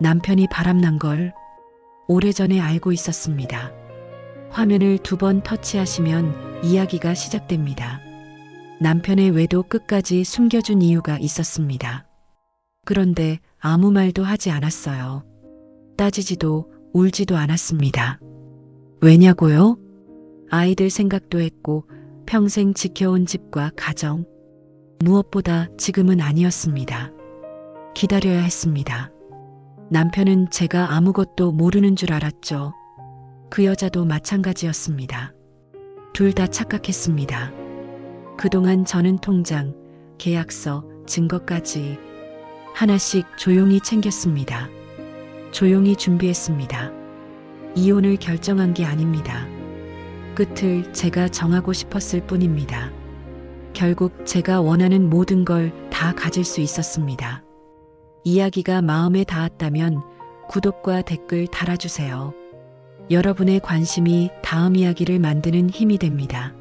남편이 바람난 걸 오래전에 알고 있었습니다. 화면을 두 번 터치하시면 이야기가 시작됩니다. 남편의 외도 끝까지 숨겨준 이유가 있었습니다. 그런데 아무 말도 하지 않았어요. 따지지도 울지도 않았습니다. 왜냐고요? 아이들 생각도 했고 평생 지켜온 집과 가정. 무엇보다 지금은 아니었습니다. 기다려야 했습니다. 남편은 제가 아무것도 모르는 줄 알았죠. 그 여자도 마찬가지였습니다. 둘 다 착각했습니다. 그동안 저는 통장, 계약서, 증거까지 하나씩 조용히 챙겼습니다. 조용히 준비했습니다. 이혼을 결정한 게 아닙니다. 끝을 제가 정하고 싶었을 뿐입니다. 결국 제가 원하는 모든 걸 다 가질 수 있었습니다. 이야기가 마음에 닿았다면 구독과 댓글 달아주세요. 여러분의 관심이 다음 이야기를 만드는 힘이 됩니다.